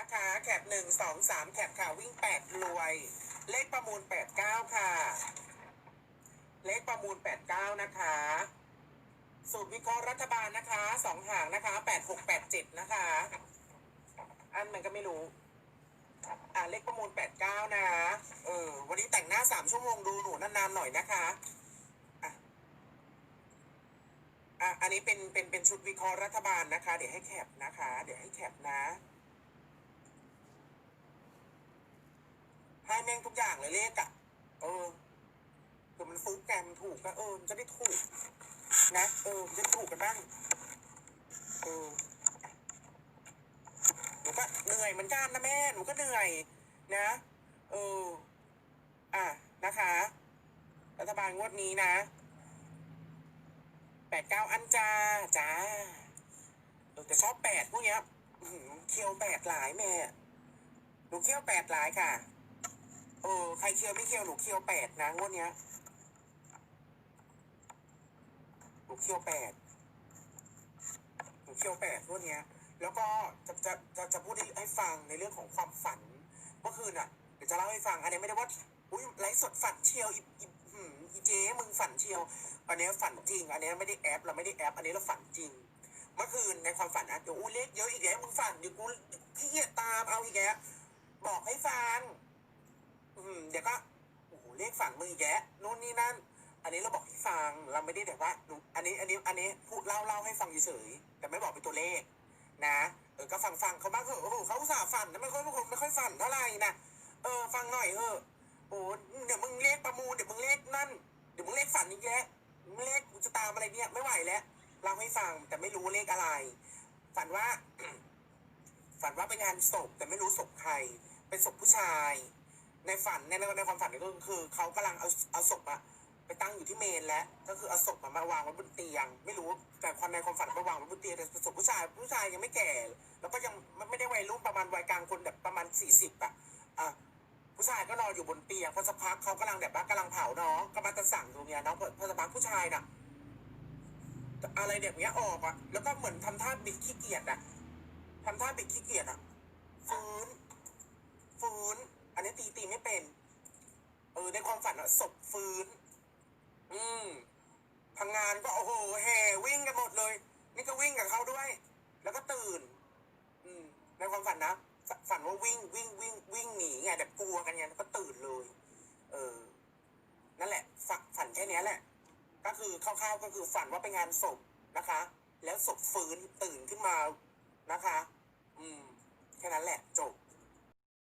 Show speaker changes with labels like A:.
A: นะคะแคปหนึ่งสองสามแคปค่ะวิ่งแปดรวย เลขประมูลแปดเก้าค่ะ เลขประมูลแปดเก้านะคะสูตรวิเคราะห์รัฐบาลนะคะสองหางนะคะแปดหกแปดเจ็ดนะคะ อันมันก็ไม่รู้ อ่าเลขประมูลแปดเก้านะเออวันนี้แต่งหน้าสามชั่วโมงดูหนูนานๆหน่อยนะคะอะอะอันนี้เป็นเป็นเป็นชุดวิเคราะห์รัฐบาลนะคะ เดี๋ยวให้แคปนะคะ เดี๋ยวให้แคปนะ ให้แม่งทุกอย่างเลยเลขอะเออคือมันฟุกแกมนถูกก็เออมันจะได้ถูก นะเออมันจะได้ถูกกันบ้างเออหนูก็เหนื่อยเหมือนกันนะแม่หนูก็เหนื่อย นะเอออะนะคะ รัฐบาลงวดนี้นะแปดเก้าอันจ้าจ้าเออแต่ชอบแปดพวกเนี้ยเคียวแปดหลายแม่หนูเคียวแปดหลายค่ะ เออใครเคียวไม่เคียวหนูเคียวแปดนะงวดเนี้ยหนูเคียวแปดหนูเคียวแปดงวดเนี้ย แล้วก็จะจะจะจะพูดให้ฟังในเรื่องของความฝันเมื่อคืนอะเดี๋ยวจะเล่าให้ฟังอันนี้ไม่ได้ว่าอุ้ยไลฟ์สดฝันเชียวอีอีหืมอีเจ๊มึงฝันเชียว อันนี้ฝันจริง อันนี้ไม่ได้แอปเราไม่ได้แอป อันนี้เราฝันจริง เมื่อคืนในความฝันนะเดี๋ยวอู้เลขเยอะอีกแล้วมึงฝันเดี๋ยวกูขี้เกียจตามเอาอีกแล้วบอกให้ฟัง อืมเดี๋ยวก็โอ้โหเลขฝันมึงอีกแล้วนู่นนี่นั่น อันนี้เราบอกให้ฟังเราไม่ได้แบบว่าอันนี้อันนี้อันนี้พูดเล่าเล่าให้ฟังเฉยๆแต่ไม่บอกเป็นตัวเลข นะเออก็ฟังฟังเขาบ้างเถอะโอ้โหเขาอุตส่าห์ฝันนะไม่ค่อยไม่ค่อยไม่ค่อยฝันเท่าไหร่นะเออฟังหน่อยเถอะโอ้เดี๋ยวมึงเลขประมูลเดี๋ยวมึงเลขนั่นเดี๋ยวมึงเลขฝันอีกแล้วมึงเลขกูจะตามอะไรเนี่ยไม่ไหวแล้วเล่าให้ฟังแต่ไม่รู้เลขอะไร ฝันว่า ฝันว่าไปงานศพแต่ไม่รู้ศพใคร เป็นศพผู้ชาย ในฝันในในความฝันก็คือเขากำลังเอาเอาศพอะไปตั้งอยู่ที่เมนแล้วก็คือเอาศพมาวางไว้บนเตียง ไม่รู้แต่ความในความฝันไปวางไว้บนเตียงแต่ศพผู้ชายผู้ชายยังไม่แก่ แล้วก็ยังไม่ได้วัยรุ่นประมาณวัยกลางคนแบบประมาณสี่สิบอะอะผู้ชายก็นอนอยู่บนเตียงพอสักพักเขากำลังแบบว่ากำลังเผาน้องกำลังจะสั่งตรงเนี้ยน้องพอสักพักผู้ชายน่ะอะไรแบบเนี้ยออกอะแล้วก็เหมือนทำท่าบิดขี้เกียจอะทำท่าบิดขี้เกียจอะฟื้นฟื้น อันนี้ตีตีไม่เป็น เออในความฝันอะศพฟื้น อืมทางงานก็โอ้โหแห่วิ่งกันหมดเลย นี่ก็วิ่งกับเขาด้วย แล้วก็ตื่น อืม ในความฝันนะฝันว่าวิ่งวิ่งวิ่งวิ่งหนีไงแบบกลัวกันไงแล้วก็ตื่นเลย เออ นั่นแหละฝันฝันแค่นี้แหละ ก็คือคร่าวๆก็คือฝันว่าไปงานศพนะคะ แล้วศพฟื้นตื่นขึ้นมานะคะ อืมแค่นั้นแหละจบ